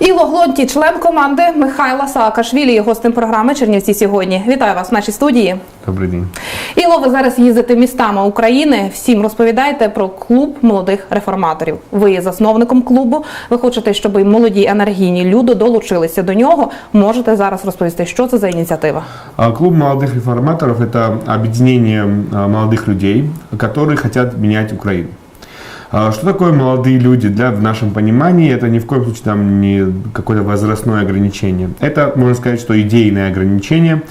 Іло Глонті, член команди Михайла Саакашвілі, є гостем програми Чернівці сьогодні. Вітаю вас в нашій студії. Добрий день. Іло, ви зараз їздите містами України. Всім розповідаєте про клуб молодих реформаторів. Ви є засновником клубу. Ви хочете, щоб і молоді енергійні люди долучилися до нього. Можете зараз розповісти, що це за ініціатива? А, Клуб молодых реформаторов – это объединение а, молодых людей, которые хотят менять Украину. А, Что такое молодые люди? Для, в нашем понимании это ни в коем случае там не какое-то возрастное ограничение. Это, можно сказать, что идейное ограничение.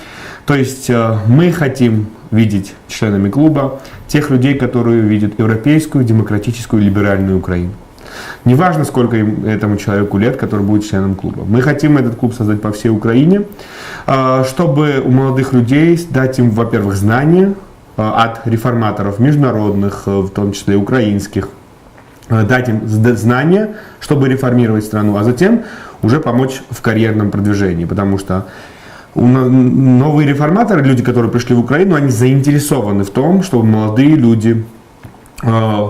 То есть а, мы хотим видеть членами клуба тех людей, которые видят европейскую, демократическую, либеральную Украину. Неважно, сколько этому человеку лет, который будет членом клуба. Мы хотим этот клуб создать по всей Украине, а, чтобы у молодых людей дать им, во-первых, знания а, от реформаторов международных, в том числе украинских, дать им знания, чтобы реформировать страну, а затем уже помочь в карьерном продвижении, потому что новые реформаторы, люди, которые пришли в Украину, они заинтересованы в том, чтобы молодые люди э,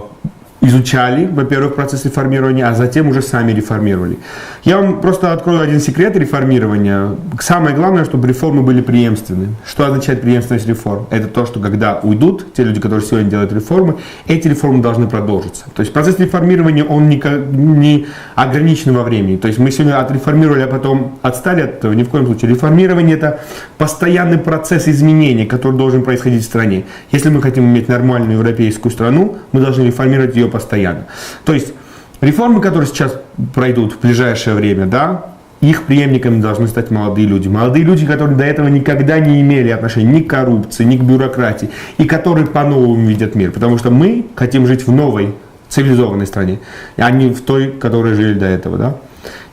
изучали, во-первых, процесс реформирования, а затем уже сами реформировали. Я вам просто открою один секрет реформирования. Самое главное, чтобы реформы были преемственны. Что означает преемственность реформ? Это то, что когда уйдут те люди, которые сегодня делают реформы, эти реформы должны продолжиться. То есть процесс реформирования, он не, не ограничен во времени. То есть мы сегодня отреформировали, а потом отстали от этого. Ни в коем случае. Реформирование – это постоянный процесс изменения, который должен происходить в стране. Если мы хотим иметь нормальную европейскую страну, мы должны реформировать ее постоянно. То есть реформы, которые сейчас пройдут в ближайшее время, да, их преемниками должны стать молодые люди. Молодые люди, которые до этого никогда не имели отношения ни к коррупции, ни к бюрократии, и которые по-новому видят мир. Потому что мы хотим жить в новой цивилизованной стране, а не в той, в которой жили до этого. Да?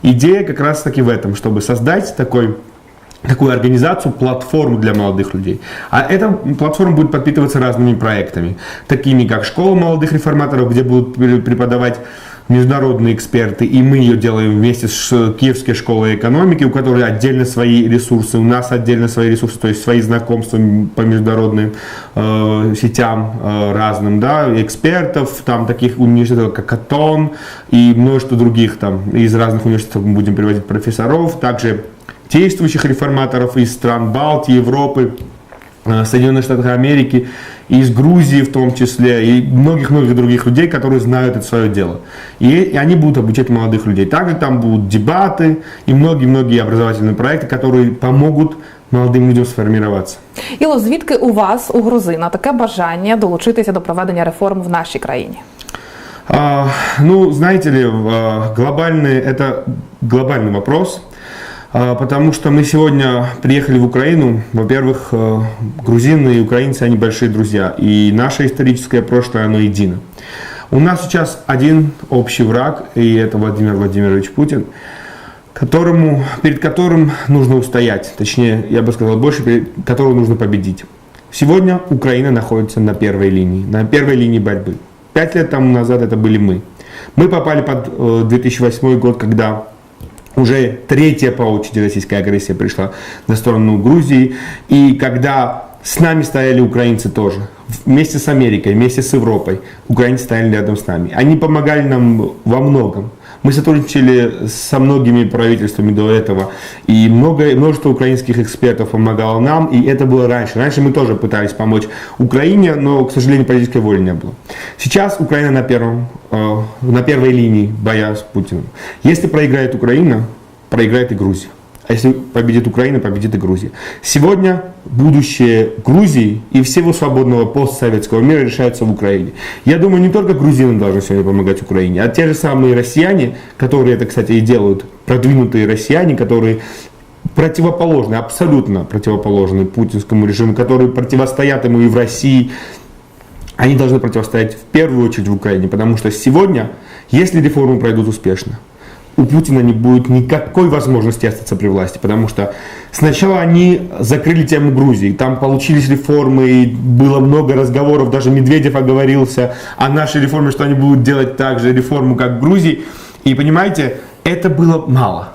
Идея как раз таки в этом, чтобы создать такой такую организацию, платформу для молодых людей. А эта платформа будет подпитываться разными проектами, такими как школа молодых реформаторов, где будут пре- преподавать международные эксперты, и мы ее делаем вместе с Киевской школой экономики, у которой отдельно свои ресурсы, у нас отдельно свои ресурсы, то есть свои знакомства по международным э, сетям э, разным, да, экспертов, там таких университетов, как Катон и множество других там. Из разных университетов мы будем приводить профессоров, также действующих реформаторов из стран Балтии, Европы, э, Соединенных Штатов Америки, из Грузии в том числе, и многих-многих других людей, которые знают это свое дело. И, и они будут обучать молодых людей. Также там будут дебаты и многие-многие образовательные проекты, которые помогут молодым людям сформироваться. Іло, звідки у вас, у грузина, таке бажання долучитися до проведення реформ в нашій країні? А, ну, знаете ли, а, глобальный, это глобальный вопрос, а, потому что мы сегодня приехали в Украину. Во-первых, а, грузины и украинцы, они большие друзья, и наше историческое прошлое, оно едино. У нас сейчас один общий враг, и это Владимир Владимирович Путин, которому, перед которым нужно устоять, точнее, я бы сказал больше, перед которого нужно победить. Сегодня Украина находится на первой линии, на первой линии борьбы. Пять лет тому назад это были мы. Мы попали под э, 2008 год, когда уже третья по российская агрессия пришла на сторону Грузии, и когда с нами стояли украинцы тоже, вместе с Америкой, вместе с Европой, украинцы стояли рядом с нами. Они помогали нам во многом. Мы сотрудничали со многими правительствами до этого, и много, множество украинских экспертов помогало нам, и это было раньше. Раньше мы тоже пытались помочь Украине, но, к сожалению, политической воли не было. Сейчас Украина на, первом, э, на первой линии боя с Путиным. Если проиграет Украина, проиграет и Грузия. А если победит Украина, победит и Грузия. Сегодня будущее Грузии и всего свободного постсоветского мира решается в Украине. Я думаю, не только грузины должны сегодня помогать Украине, а те же самые россияне, которые это, кстати, и делают, продвинутые россияне, которые противоположны, абсолютно противоположны путинскому режиму, которые противостоят ему и в России, они должны противостоять в первую очередь в Украине, потому что сегодня, если реформы пройдут успешно, у Путина не будет никакой возможности остаться при власти, потому что сначала они закрыли тему Грузии, там получились реформы, и было много разговоров, даже Медведев оговорился о нашей реформе, что они будут делать так же реформу, как в Грузии, и понимаете, это было мало.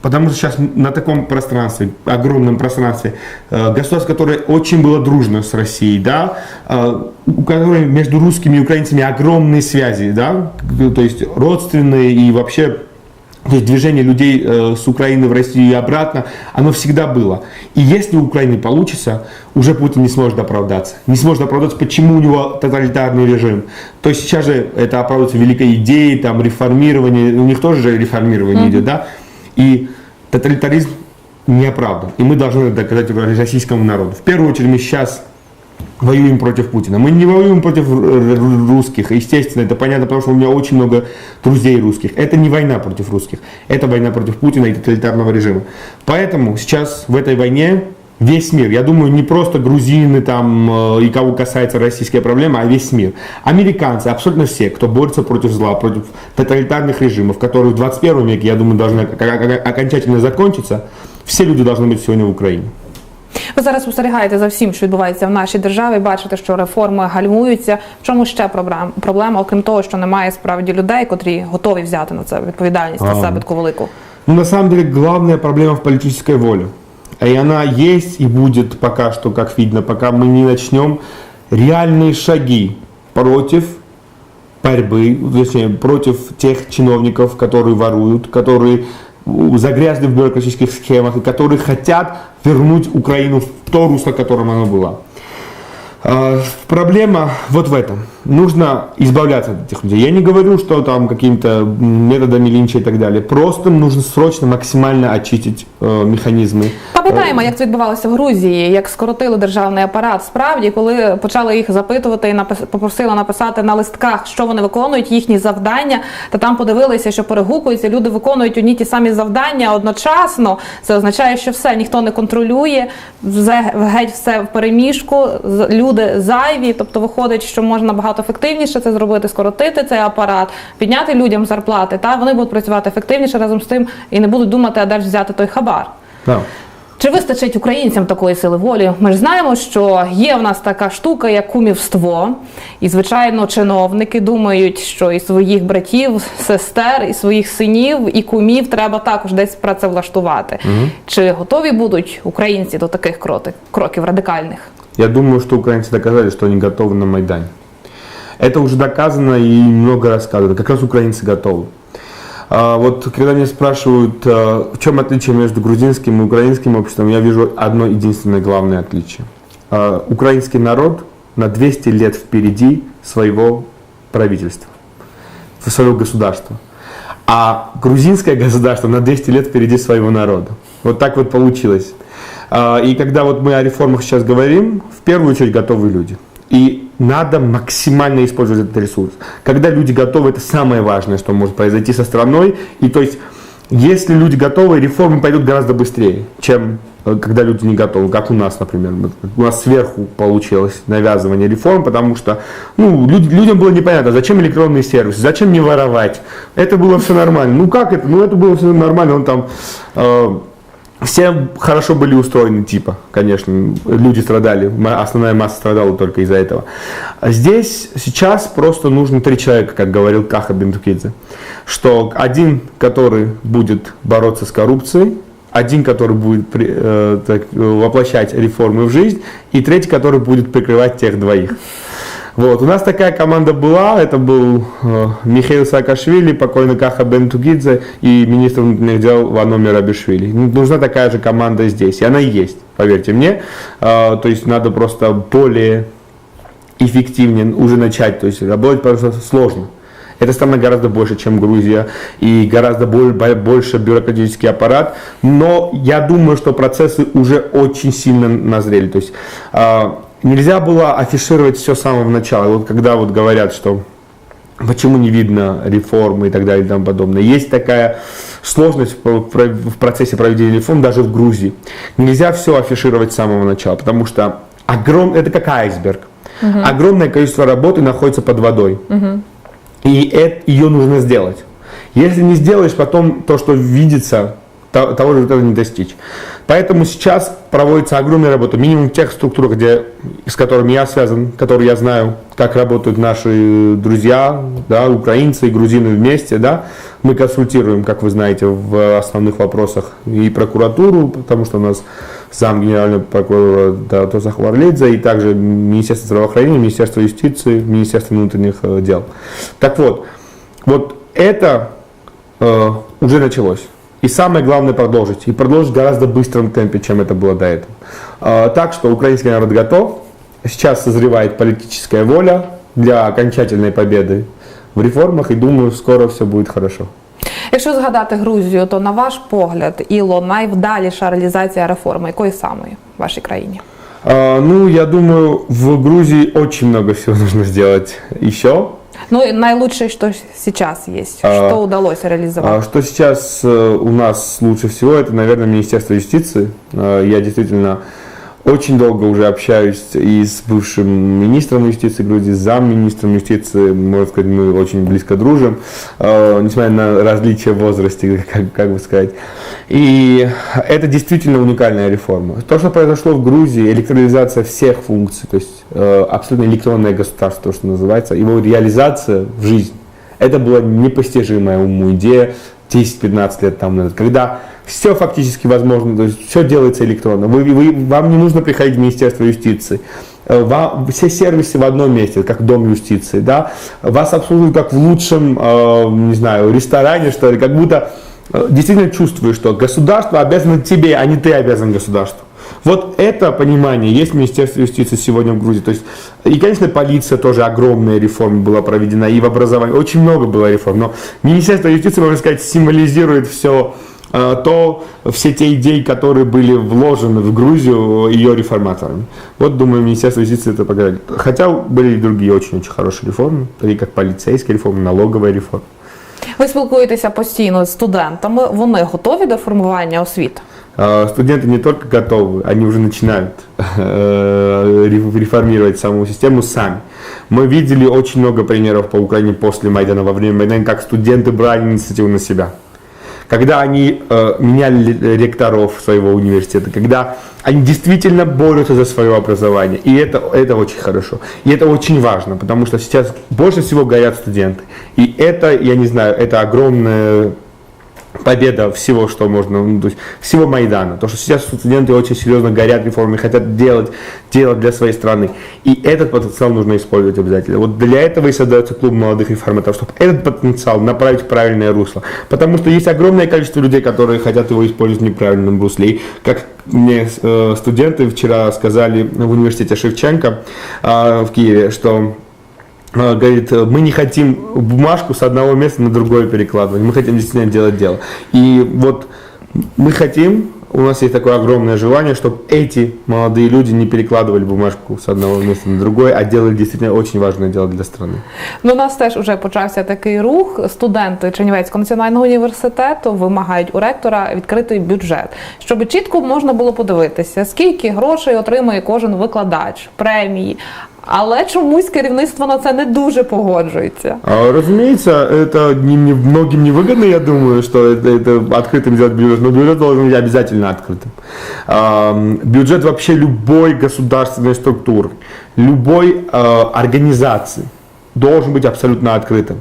Потому что сейчас на таком пространстве, огромном пространстве, э, государство, которое очень было дружно с Россией, да, э, у которой между русскими и украинцами огромные связи, да, то есть родственные и вообще то есть движение людей э, с Украины в Россию и обратно, оно всегда было. И если у Украины получится, уже Путин не сможет оправдаться. Не сможет оправдаться, почему у него тоталитарный режим. То есть сейчас же это оправдывается великой идеей, там, реформирование, у них тоже же реформирование mm-hmm. идет, да? И тоталитаризм не оправдан. И мы должны доказать российскому народу. В первую очередь мы сейчас воюем против Путина. Мы не воюем против русских, естественно, это понятно, потому что у меня очень много друзей русских. Это не война против русских, это война против Путина и тоталитарного режима. Поэтому сейчас в этой войне весь мир, я думаю, не просто грузины там э, и кого касается российская проблема, а весь мир. Американцы, абсолютно все, кто борется против зла, против тоталитарных режимов, которые в 21 веке, я думаю, должны окончательно закончиться, все люди должны быть сегодня в Украине. Ви зараз спостерігаєте за всім, що відбувається в нашій державі. Бачите, що реформи гальмуються. В чому ще проблема? Проблема, окрім того, що немає справді людей, котрі готові взяти на це відповідальність на себе таку велику. Ну, на самом деле, главная проблема в политической воле. И она есть и будет пока что, как видно, пока мы не начнем реальные шаги против борьбы, точнее, против тех чиновников, которые воруют, которые загрязли в бюрократических схемах и которые хотят вернуть Украину в то русло, которым она была. Проблема вот в этом. Нужно избавляться от этих людей. Я не говорю, что там какими-то методами лінча і так далі. Просто нужно срочно максимально очистити э, механізми. Пам'ятаємо, як це відбувалося в Грузії, як скоротили державний апарат. Справді, коли почали їх запитувати і напис... попросили написати на листках, що вони виконують, їхні завдання, та там подивилися, що перегукуються. Люди виконують одні ті самі завдання одночасно. Це означає, що все ніхто не контролює, геть все в переміжку. Люди зайві, тобто виходить, що можна набагато ефективніше це зробити, скоротити цей апарат, підняти людям зарплати. Та вони будуть працювати ефективніше разом з тим і не будуть думати, а де ж взяти той хабар. Так. Чи вистачить українцям такої сили волі? Ми ж знаємо, що є в нас така штука, як кумівство, і звичайно, чиновники думають, що і своїх братів, сестер, і своїх синів, і кумів треба також десь працевлаштувати. Угу. Чи готові будуть українці до таких кроків радикальних? Я думаю, что украинцы доказали, что они готовы на Майдане. Это уже доказано и много рассказано. Как раз украинцы готовы. А вот когда меня спрашивают, а, в чем отличие между грузинским и украинским обществом, я вижу одно единственное главное отличие. А, украинский народ на 200 лет впереди своего правительства, своего государства. А грузинское государство на 200 лет впереди своего народа. Вот так вот получилось. И когда вот мы о реформах сейчас говорим, в первую очередь готовы люди. И надо максимально использовать этот ресурс. Когда люди готовы, это самое важное, что может произойти со страной. И то есть, если люди готовы, реформы пойдут гораздо быстрее, чем э, когда люди не готовы, как у нас, например. У нас сверху получилось навязывание реформ, потому что ну, люд, людям было непонятно, зачем электронные сервисы, зачем не воровать. Это было все нормально. Ну как это? Ну это было все нормально. Он там э, все хорошо были устроены, типа, конечно, люди страдали, основная масса страдала только из-за этого. Здесь сейчас просто нужно три человека, как говорил Каха Бентукидзе, что один, который будет бороться с коррупцией, один, который будет э, так, воплощать реформы в жизнь, и третий, который будет прикрывать тех двоих. Вот. У нас такая команда была, это был э, Михаил Саакашвили, покойный Каха Бентугидзе и министр внутренних дел Ваномир Абишвили. Ну, нужна такая же команда здесь, и она есть, поверьте мне. Э, то есть надо просто более эффективнее уже начать, то есть работать просто сложно. Эта страна гораздо больше, чем Грузия, и гораздо больше бюрократический аппарат. Но я думаю, что процессы уже очень сильно назрели. То есть э, нельзя было афишировать все с самого начала. Вот когда вот говорят, что почему не видно реформы и так далее и тому подобное. Есть такая сложность в процессе проведения реформ даже в Грузии. Нельзя все афишировать с самого начала, потому что огром... это как айсберг. Угу. Огромное количество работы находится под водой. Угу. И это, ее нужно сделать. Если не сделаешь, потом то, что видится, того результата не достичь. Поэтому сейчас проводится огромная работа, минимум в тех структурах, где, с которыми я связан, которые я знаю, как работают наши друзья, да, украинцы и грузины вместе, да, Мы консультируем, как вы знаете, в основных вопросах и прокуратуру, потому что у нас сам генеральный прокурор да, Тосах Варлидзе, и также Министерство здравоохранения, Министерство юстиции, Министерство внутренних э, дел. Так вот, вот это э, уже началось. И самое главное продолжить. И продолжить в гораздо быстром темпе, чем это было до этого. Э, так что украинский народ готов. Сейчас созревает политическая воля для окончательной победы в реформах. И думаю, скоро все будет хорошо. Якщо згадати Грузію, то на ваш погляд, Іло, найвдаліша реалізація реформи, якої самої в вашій країні? А, ну, я думаю, в Грузии очень много всего нужно сделать еще. Ну наилучшее, что сейчас есть, А, что удалось реализовать. А, Что сейчас э, у нас лучше всего, это, наверное, Министерство юстиции. Э, Я действительно очень долго уже общаюсь и с бывшим министром юстиции Грузии, с замминистром юстиции, можно сказать, мы очень близко дружим, э, несмотря на различия в возрасте, как, как бы сказать. И это действительно уникальная реформа. То, что произошло в Грузии, электролизация всех функций, то есть э, абсолютно электронное государство, то, что называется, его реализация в жизнь, это была непостижимая уму идея 10-15 лет тому назад, когда все фактически возможно, то есть все делается электронно. Вы, вы- вам не нужно приходить в Министерство юстиции. Э, Вам, все сервисы в одном месте, как дом юстиции, да, вас обслуживают как в лучшем, э, не знаю, ресторане, что ли, как будто э, действительно чувствуешь, что государство обязано тебе, а не ты обязан государству. Вот это понимание есть в Министерстве юстиции сегодня в Грузии. То есть, и, конечно, полиция тоже огромная реформа была проведена, и в образовании очень много было реформ. Но Министерство юстиции, можно сказать, символизирует все то, все те идеи, которые были вложены в Грузию ее реформаторами. Вот, думаю, Министерство юстиции это показали. Хотя были и другие очень-очень хорошие реформы, такие как полицейская реформа, налоговая реформа. Ви спілкуєтеся постійно з студентами. Вони готові до формування освіти? А, Студенты не только готовы, они уже начинают э, ре- реформировать саму систему сами. Мы видели очень много примеров по Украине после Майдана, во время Майдана, как студенты брали инициативу на себя. Когда они э, меняли ректоров своего университета, когда они действительно борются за свое образование. И это, это очень хорошо. И это очень важно, потому что сейчас больше всего горят студенты. И это, я не знаю, это огромная победа всего, что можно, ну, то есть всего Майдана. То, что сейчас студенты очень серьезно горят реформами, хотят делать, делать для своей страны. И этот потенциал нужно использовать обязательно. Вот для этого и создается клуб молодых реформаторов, чтобы этот потенциал направить в правильное русло. Потому что есть огромное количество людей, которые хотят его использовать в неправильном русле. И как мне э, студенты вчера сказали в университете Шевченко э, в Киеве, что говорит, э, мы не хотим бумажку с одного места на другое перекладывать, мы хотим действительно делать дело. И вот мы хотим, у нас есть такое огромное желание, чтобы эти молодые люди не перекладывали бумажку с одного места на другое, а делали действительно очень важное дело для страны. Ну, у нас теж вже почався такий рух. Студенти Чернівецького національного університету вимагають у ректора відкрити бюджет, щоб чітко можна було подивитися, скільки грошей отримує кожен викладач, премії. Але чомусь керівництво на це не дуже погоджується. А, Разумеется, это не, не- многим невыгодно, я думаю, что это, это открытым сделать бюджет, но бюджет должен быть обязательно открытым. А, Бюджет вообще любой государственной структуры, любой а, организации должен быть абсолютно открытым.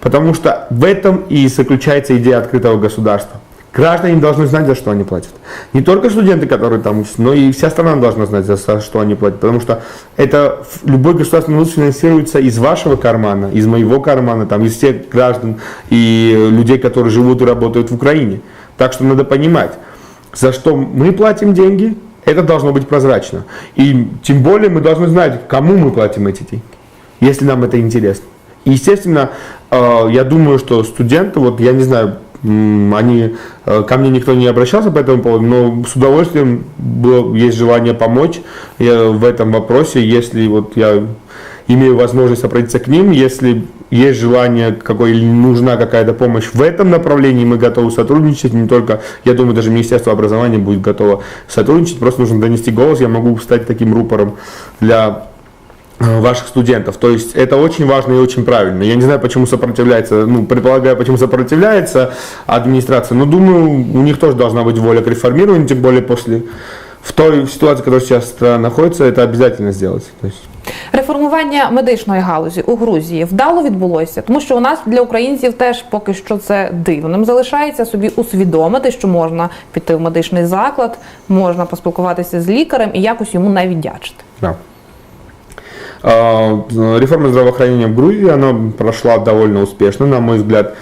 Потому что в этом и заключается идея открытого государства. Граждане должны знать, за что они платят. Не только студенты, которые там учатся, но и вся страна должна знать, за что они платят. Потому что это любой государственный вуз финансируется из вашего кармана, из моего кармана, там, из всех граждан и людей, которые живут и работают в Украине. Так что надо понимать, за что мы платим деньги, это должно быть прозрачно. И тем более мы должны знать, кому мы платим эти деньги, если нам это интересно. И, естественно, э, я думаю, что студенты, вот я не знаю, они, э, ко мне никто не обращался по этому поводу, но с удовольствием было, есть желание помочь. Э, в этом вопросе, если вот я имею возможность обратиться к ним, если есть желание какой или нужна какая-то помощь в этом направлении, мы готовы сотрудничать, не только, я думаю, даже Министерство образования будет готово сотрудничать, просто нужно донести голос, я могу стать таким рупором для ваших студентов. То есть это очень важно и очень правильно. Я не знаю, почему сопротивляется, ну, предполагаю, почему сопротивляется администрация, но думаю, у них тоже должна быть воля к реформированию, тем более после в той ситуации, в которой сейчас страна находится, это обязательно сделать. То есть, Реформування медичної галузі у Грузії вдало відбулося, тому що у нас для українців теж поки що це дивним залишається собі усвідомити, що можна піти в медичний заклад, можна поспілкуватися з лікарем і якось йому не віддячити. да. А, Реформа здравоохранения в Грузии, она прошла довольно успешно, на мой взгляд.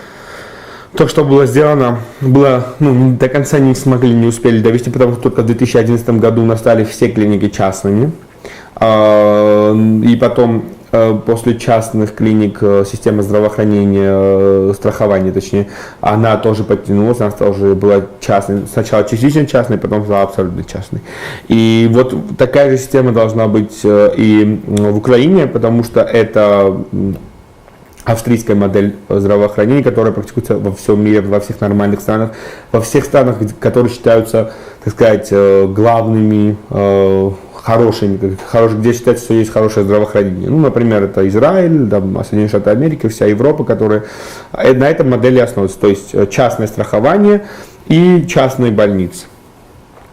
То, что было сделано, было, ну, до конца не смогли, не успели довести, потому что только в 2011 году у нас стали все клиники частными. А, И потом э, после частных клиник э, система здравоохранения, э, страхования точнее, она тоже подтянулась, она уже была частной, сначала частично частной, потом стала абсолютно частной. И вот такая же система должна быть и в Украине, потому что это австрийская модель здравоохранения, которая практикуется во всем мире, во всех нормальных странах, во всех странах, которые считаются, так сказать, главными, э, хорошими, как- хорош- где считается, что есть хорошее здравоохранение. Ну, например, это Израиль, там, Соединенные Штаты Америки, вся Европа, которая э, на этом модели основывается. То есть э, частное страхование и частные больницы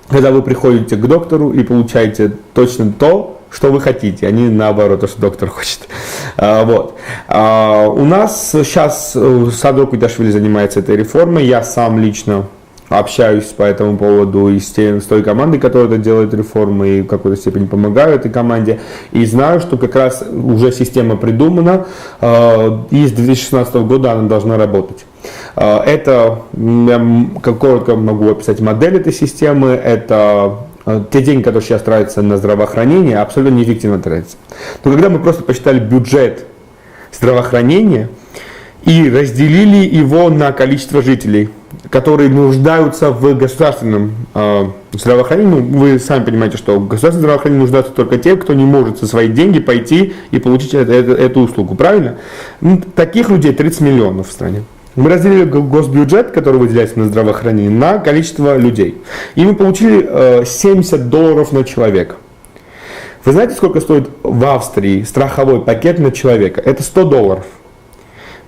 когда вы приходите к доктору и получаете точно то, что вы хотите, а не наоборот, то, что доктор хочет. А, Вот. А, У нас сейчас э, Садок Кудашвили занимается этой реформой. Я сам лично общаюсь по этому поводу и с, тем, с той командой, которая делает реформы и в какой-то степени помогаю этой команде. И знаю, что как раз уже система придумана, э, и с 2016 года она должна работать. Э, Это, как коротко могу описать модель этой системы, это э, те деньги, которые сейчас тратятся на здравоохранение, абсолютно неэффективно тратятся. Но когда мы просто посчитали бюджет здравоохранения и разделили его на количество жителей, которые нуждаются в государственном э, здравоохранении, ну, вы сами понимаете, что в государственном здравоохранении нуждаются только те, кто не может за свои деньги пойти и получить это- это- эту услугу, правильно? Ну, таких людей 30 миллионов в стране. Мы разделили го- госбюджет, который выделяется на здравоохранение, на количество людей. И мы получили э, 70 долларов на человека. Вы знаете, сколько стоит в Австрии страховой пакет на человека? Это 100 долларов.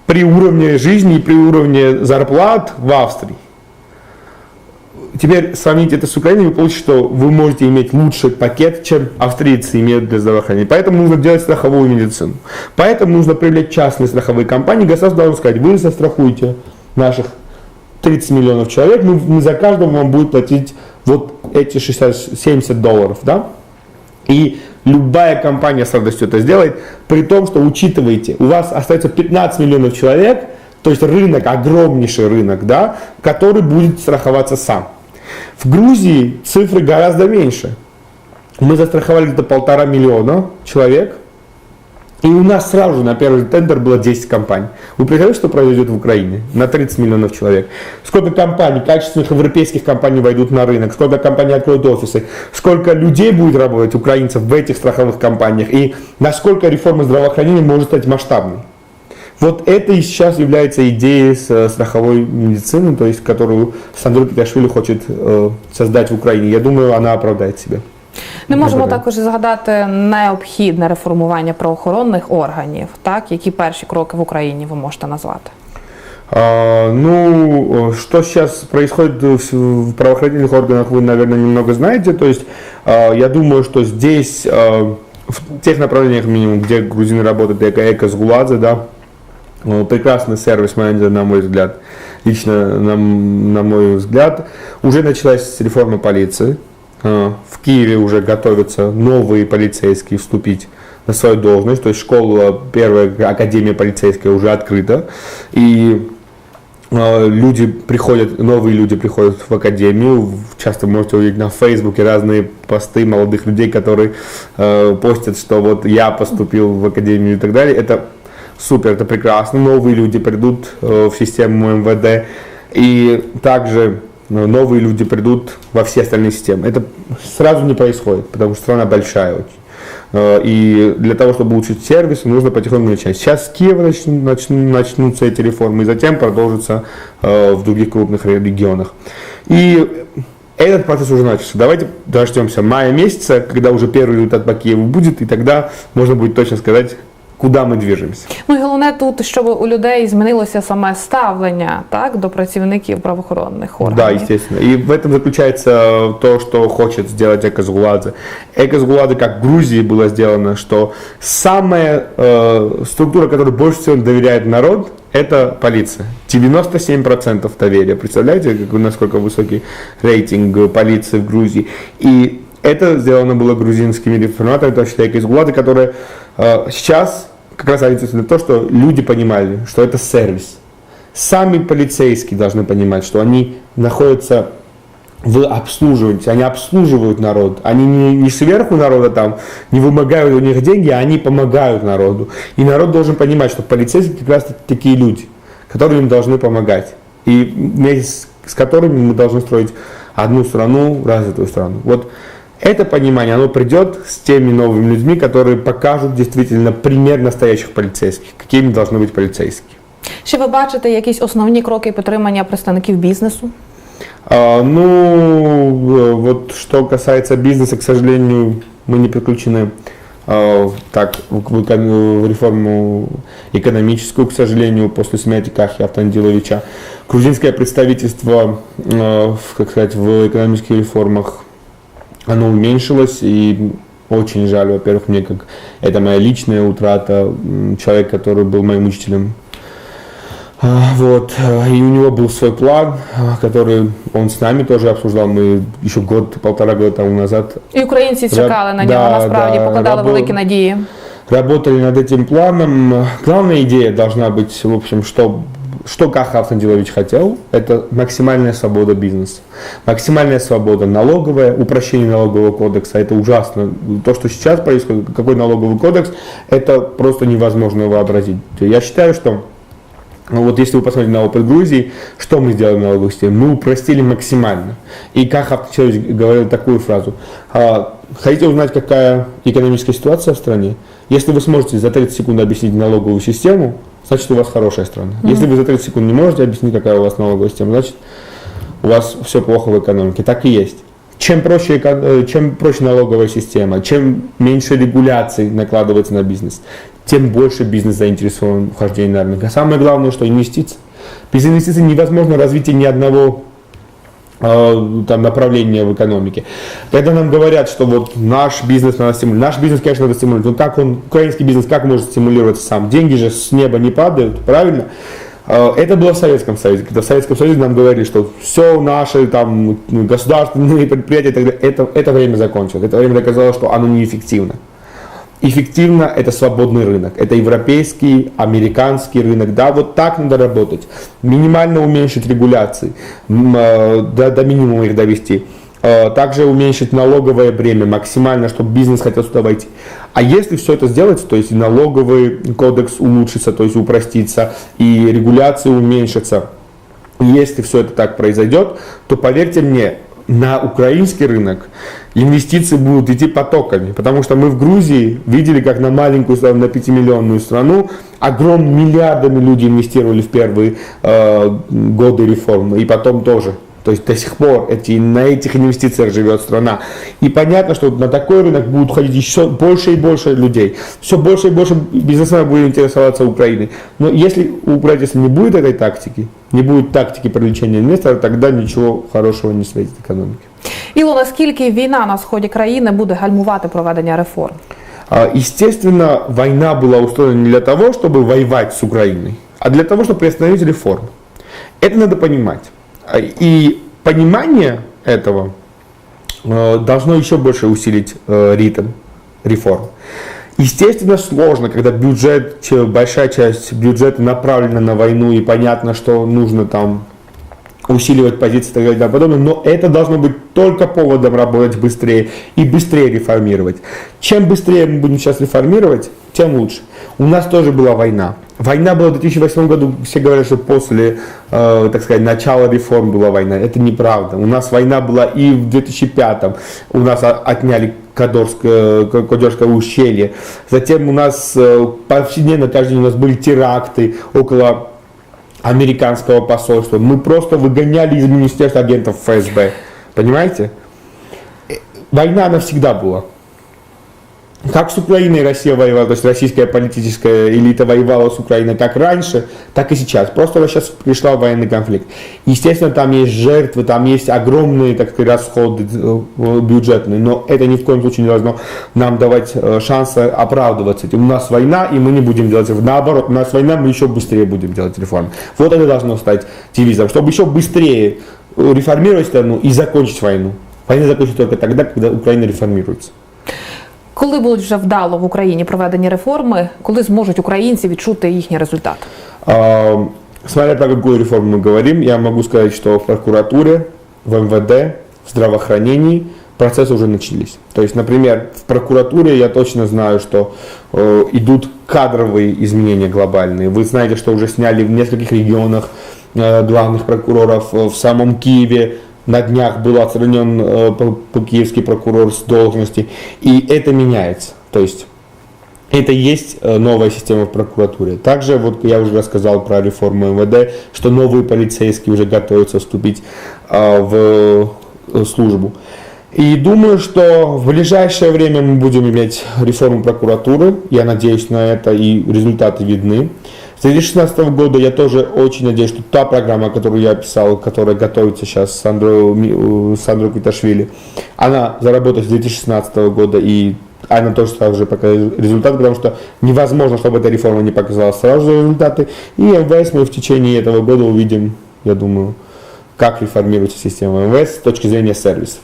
При уровне жизни и при уровне зарплат в Австрии. Теперь сравните это с Украиной, вы получите, что вы можете иметь лучший пакет, чем австрийцы имеют для здравоохранения. Поэтому нужно делать страховую медицину. Поэтому нужно привлечь частные страховые компании. Государство должно сказать, вы застрахуете наших 30 миллионов человек, мы, мы за каждого вам будет платить вот эти 60, 70 долларов, да? И любая компания с радостью это сделает, при том, что учитывайте, у вас остается 15 миллионов человек, то есть рынок, огромнейший рынок, да, который будет страховаться сам. В Грузии цифры гораздо меньше. Мы застраховали где-то полтора миллиона человек, и у нас сразу же на первый тендер было 10 компаний. Вы представляете, что произойдет в Украине на 30 миллионов человек? Сколько компаний, качественных европейских компаний войдут на рынок, сколько компаний откроют офисы, сколько людей будет работать, украинцев, в этих страховых компаниях, и насколько реформа здравоохранения может стать масштабной. Вот это и сейчас является идеей с э, страховой медицины, то есть которую Сандру Киташвили хочет э, создать в Украине. Я думаю, она оправдает себя. Не можемо Добре. також згадати необхідне реформування правоохоронних органів. Так, які перші кроки в Україні ви можете назвати? А, ну, э, что сейчас происходит в в правоохранительных органах, вы, наверное, немного знаете. То есть, а, я думаю, что здесь, а, в тех направлениях, минимум, где грузины работают, эко, эко Сгуладзе, да, э, прекрасный сервис-менеджер, на мой взгляд, лично на, м- на мой взгляд. Уже началась реформа полиции. А, В Киеве уже готовятся новые полицейские вступить на свою должность. То есть школа, первая академия полицейская уже открыта. И э, люди приходят, новые люди приходят в академию. Часто можете увидеть на Фейсбуке разные посты молодых людей, которые э, постят, что вот я поступил в академию и так далее. Это супер, это прекрасно. Новые люди придут э, в систему МВД. И также новые люди придут во все остальные системы. Это сразу не происходит, потому что страна большая очень. Э, И для того, чтобы улучшить сервис, нужно потихоньку начать. Сейчас с Киева начну- начну- начнутся эти реформы, и затем продолжится э, в других крупных ре- регионах. И этот процесс уже начался. Давайте дождемся мая месяца, когда уже первый результат по Киеву будет, и тогда можно будет точно сказать, куда мы движемся. Ну і головне тут, щоб у людей змінилося саме ставлення так до працівників правоохоронних органів. Да, естественно. И в этом заключается то, что хочет сделать Экозгуладзе. Экозгуладзе, как в Грузии было сделано, что самая э, структура, которой больше всего доверяет народ, это полиция. 97% доверия. Представляете, как, насколько высокий рейтинг полиции в Грузии? И это сделано было грузинскими реформаторами, то есть Экозгуладзе, которые э, сейчас как раз ориентируются на то, что люди понимали, что это сервис. Сами полицейские должны понимать, что они находятся в обслуживании, они обслуживают народ, они не, не сверху народа там, не вымогают у них деньги, а они помогают народу. И народ должен понимать, что полицейские как раз такие люди, которые им должны помогать. И вместе с которыми мы должны строить одну страну, развитую страну. Вот это понимание, оно придет с теми новыми людьми, которые покажут действительно пример настоящих полицейских, какими должны быть полицейские. Чи ви бачите якісь основні кроки підтримання представників бізнесу? А, ну, э, вот что касается бизнеса, к сожалению, мы не подключены а, так в, в эко- в реформу экономическую, к сожалению, после смерти Кахи Автандиловича. Грузинское представительство, э, в, как сказать, в экономических реформах, оно уменьшилось, и очень жаль, во-первых, мне как это моя личная утрата, м, человек, который был моим учителем а, Вот, э, и у него был свой план, а, который он с нами тоже обсуждал. Мы еще год, полтора года тому назад І українці Ра- чекали на нього, да, насправді да, покладали рабо- великі надії. работали над этим планом. Главная идея должна быть, в общем, что, что Каха Автандилович хотел, это максимальная свобода бизнеса. Максимальная свобода налоговая, упрощение налогового кодекса, это ужасно. То, что сейчас происходит, какой налоговый кодекс, это просто невозможно вообразить. Я считаю, что ну вот если вы посмотрите на опыт Грузии, что мы сделали в налоговой? Мы упростили максимально. И как Авточевич говорил такую фразу. «А, Хотите узнать, какая экономическая ситуация в стране? Если вы сможете за 30 секунд объяснить налоговую систему, значит у вас хорошая страна. Если вы за 30 секунд не можете объяснить, какая у вас налоговая система, значит у вас все плохо в экономике. Так и есть. Чем проще, э, чем проще налоговая система, чем меньше регуляций накладывается на бизнес, тем больше бизнес заинтересован в вхождении на рынок. А самое главное, что инвестиции. Без инвестиций невозможно развитие ни одного там, направления в экономике. Когда нам говорят, что вот наш бизнес надо стимулировать, наш бизнес, конечно, надо стимулировать, но как он, украинский бизнес, как может стимулироваться сам? Деньги же с неба не падают, правильно? Э, Это было в Советском Союзе, когда в Советском Союзе нам говорили, что все наши там государственные предприятия, это, это время закончилось, это время доказало, что оно неэффективно. Эффективно это свободный рынок, это европейский, американский рынок, да, вот так надо работать. Минимально уменьшить регуляции, э, до, до минимума их довести. Э, Также уменьшить налоговое бремя максимально, чтобы бизнес хотел сюда войти. А если все это сделать, то есть налоговый кодекс улучшится, то есть упростится, и регуляции уменьшатся, если все это так произойдет, то поверьте мне, на украинский рынок инвестиции будут идти потоками. Потому что мы в Грузии видели, как на маленькую страну, на 5-миллионную страну огромными миллиардами люди инвестировали в первые э, годы реформы. И потом тоже. То есть до сих пор эти, на этих инвестициях живет страна. И понятно, что на такой рынок будут ходить еще больше и больше людей. Все больше и больше бизнесменов будет интересоваться Украиной. Но если у правительства не будет этой тактики, не будет тактики привлечения инвесторов, тогда ничего хорошего не светит экономике. Іло, наскільки війна на сході країни буде гальмувати проведення реформ? А, Естественно, война была устроена не для того, чтобы воевать с Украиной, а для того, чтобы приостановить реформы. Это надо понимать. А, И понимание этого э, должно еще больше усилить э, ритм реформ. Естественно, сложно, когда бюджет, че- большая часть бюджета направлена на войну, и понятно, что нужно там усиливать позиции и так далее и тому подобное, но это должно быть только поводом работать быстрее и быстрее реформировать. Чем быстрее мы будем сейчас реформировать, тем лучше. У нас тоже была война. Война была в 2008 году, все говорят, что после, э, так сказать, начала реформ была война. Это неправда. У нас война была и в 2005. У нас отняли Кадорское, К- Кодерское ущелье. Затем у нас э, повседневно каждый день у нас были теракты около американского посольства. Мы просто выгоняли из министерства агентов ФСБ. Понимаете? Э, Война она всегда была. Как с Украиной Россия воевала, то есть российская политическая элита воевала с Украиной как раньше, так и сейчас. Просто сейчас пришла военный конфликт. Естественно, там есть жертвы, там есть огромные, так сказать, расходы э, бюджетные, но это ни в коем случае не должно нам давать э, шанса оправдываться. У нас война, и мы не будем делать реформы. Наоборот, у нас война, мы еще быстрее будем делать реформы. Вот это должно стать девизом, чтобы еще быстрее э, реформировать страну и закончить войну. Война закончится только тогда, когда Украина реформируется. Коли будуть вже вдало в Україні проведені реформи, коли зможуть українці відчути їхній результат? А, Смотря про какую реформу мы говорим, я могу сказать, что в прокуратуре, в МВД, в здравоохранении процессы уже начались. То есть, например, в прокуратуре я точно знаю, что э, идут кадровые изменения глобальные. Вы знаете, что уже сняли в нескольких регионах э, главных прокуроров. Э, В самом Киеве на днях был отстранен э, киевский прокурор с должности. И это меняется. То есть это и есть э, новая система в прокуратуре. Также вот я уже рассказал про реформу МВД, что новые полицейские уже готовятся вступить а, в э, службу. И думаю, что в ближайшее время мы будем иметь реформу прокуратуры. Я надеюсь на это, и результаты видны. С 2016 года я тоже очень надеюсь, что та программа, которую я описал, которая готовится сейчас с Андро, Ми- э, с Андро Квиташвили, она заработает с 2016 года и она тоже сразу же покажет результат, потому что невозможно, чтобы эта реформа не показала сразу же результаты. И МВС мы в течение этого года увидим, я думаю, как реформируется система МВС с точки зрения сервисов.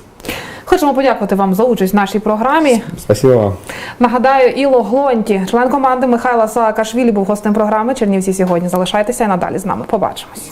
Хочемо подякувати вам за участь в нашій програмі. Спасибо. Нагадаю, Іло Глонті, член команди Михайла Саакашвілі, був гостем програми Чернівці сьогодні. Залишайтеся і надалі з нами. Побачимось.